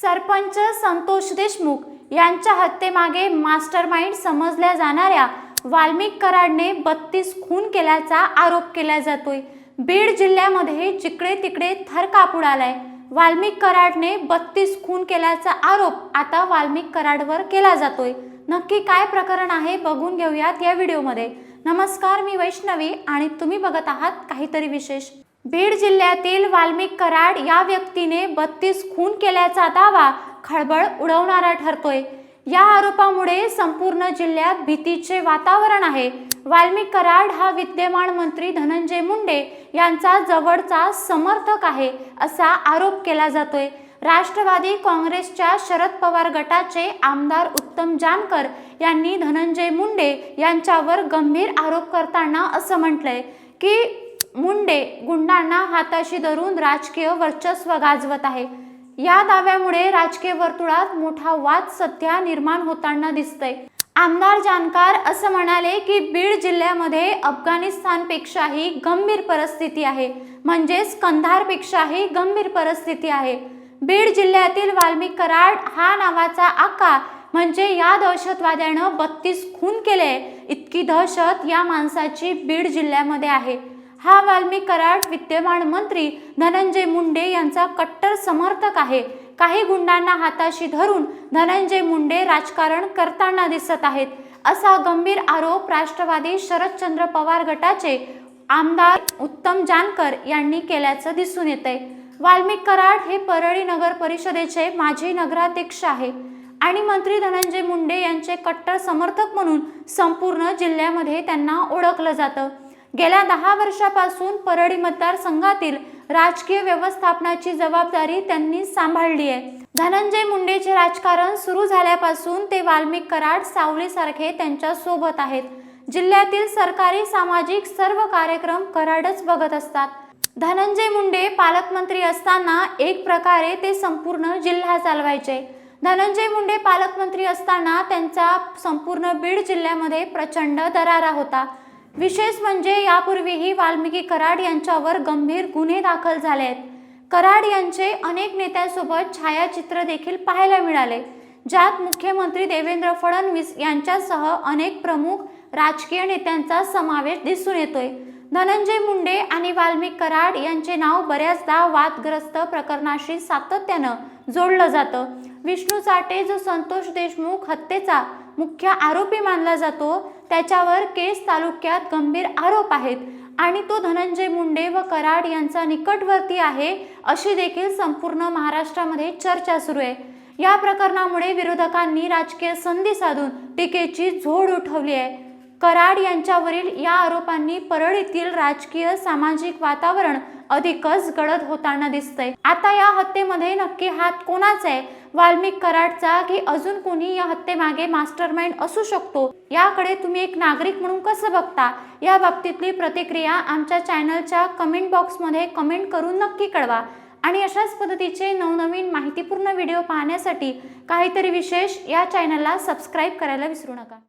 सरपंच संतोष देशमुख यांच्या हत्येमागे मास्टरमाइंड समजल्या जाणाऱ्या वाल्मिक कराडने बत्तीस खून केल्याचा आरोप केला जातोय. बीड जिल्ह्यामध्ये जिकडे तिकडे थरकाप आलाय. वाल्मिक कराडने बत्तीस खून केल्याचा आरोप आता वाल्मिक कराडवर केला जातोय. नक्की काय प्रकरण आहे बघून घेऊयात या व्हिडिओमध्ये. नमस्कार मी वैष्णवी आणि तुम्ही बघत आहात काहीतरी विशेष. बीड जिल्ह्यातील वाल्मिक कराड या व्यक्तीने बत्तीस खून केल्याचा दावा खळबळ उडवणारा ठरतोय. या आरोपामुळे संपूर्ण जिल्ह्यात भीतीचे वातावरण आहे. वाल्मिक कराड हा विद्यमान मंत्री धनंजय मुंडे यांचा जवळचा समर्थक आहे असा आरोप केला जातोय. राष्ट्रवादी काँग्रेसच्या शरद पवार गटाचे आमदार उत्तम जानकर यांनी धनंजय मुंडे यांच्यावर गंभीर आरोप करताना असं म्हटलंय की मुंडे गुंडांना हाताशी धरून राजकीय वर्चस्व गाजवत आहे. या दाव्यामुळे राजकीय वर्तुळात मोठा वाद सध्या निर्माण होताना दिसतंय. आमदार जानकार असं म्हणाले की बीड जिल्ह्यामध्ये अफगाणिस्तानपेक्षाही गंभीर परिस्थिती आहे. म्हणजेच कंधारपेक्षाही गंभीर परिस्थिती आहे. बीड जिल्ह्यातील वाल्मिक कराड हा नावाचा आका म्हणजे या दहशतवाद्यानं बत्तीस खून केले. इतकी दहशत या माणसाची बीड जिल्ह्यामध्ये आहे. हा वाल्मी कराड विद्यमान मंत्री धनंजय मुंडे यांचा कट्टर समर्थक आहे. काही गुंडांना हाताशी धरून धनंजय मुंडे राजकारण करताना दिसत आहेत. असा गंभीर आरोप राष्ट्रवादी शरदचंद्र पवार गटाचे आमदार उत्तम जानकर यांनी केल्याचं दिसून येतंय. वाल्मिक कराड हे परळी नगर परिषदेचे माजी नगराध्यक्ष आहे आणि मंत्री धनंजय मुंडे यांचे कट्टर समर्थक म्हणून संपूर्ण जिल्ह्यामध्ये त्यांना ओळखलं जातं. गेल्या दहा वर्षापासून परळी मतदारसंघातील राजकीय व्यवस्थापनाची जबाबदारी त्यांनी सांभाळली आहे. धनंजय मुंडेचे राजकारण सुरू झाल्यापासून ते वाल्मिक कराड सावलीसारखे त्यांच्यासोबत आहेत. जिल्ह्यातील सरकारी सामाजिक सर्व कार्यक्रम कराडच बघत असतात. धनंजय मुंडे पालकमंत्री असताना एक प्रकारे ते संपूर्ण जिल्हा चालवायचे. धनंजय मुंडे पालकमंत्री असताना त्यांचा संपूर्ण बीड जिल्ह्यामध्ये प्रचंड दरारा होता. विशेष म्हणजे यापूर्वीही वाल्मिकी कराड यांच्यावर गंभीर गुन्हे दाखल झाले आहेत कराड यांचे अनेक नेत्यांसोबत छायाचित्र देखील पाहायला मिळाले ज्यात मुख्यमंत्री देवेंद्र फडणवीस यांच्यासह अनेक प्रमुख राजकीय नेत्यांचा समावेश दिसून येतोय. धनंजय मुंडे आणि वाल्मिक कराड यांचे नाव बऱ्याचदा वादग्रस्त प्रकरणाशी सातत्यानं जोडलं जातं. विष्णू चाटे जो संतोष देशमुख हत्येचा मुख्य आरोपी मानला जातो त्याच्यावर केस तालुक्यात गंभीर आरोप आहेत आणि तो धनंजय मुंडे व कराड यांचा निकटवर्ती आहे अशी देखील संपूर्ण महाराष्ट्रामध्ये चर्चा सुरू आहे. या प्रकरणामुळे विरोधकांनी राजकीय संधी साधून टीकेची झोड उठवली आहे. कराड यांच्यावरील या आरोपांनी परळीतील राजकीय सामाजिक वातावरण अधिकच गडद होताना दिसतंय. आता या हत्येमध्ये नक्की हात कोणाचा आहे? वाल्मिक कराडचा की अजून कोणी या हत्येमागे मास्टरमाइंड असू शकतो? याकडे तुम्ही एक नागरिक म्हणून कसं बघता? या बाबतीतली प्रतिक्रिया आमच्या चॅनलच्या कमेंट बॉक्समध्ये कमेंट करून नक्की कळवा. आणि अशाच पद्धतीचे नवनवीन माहितीपूर्ण व्हिडिओ पाहण्यासाठी काहीतरी विशेष या चॅनलला सबस्क्राईब करायला विसरू नका.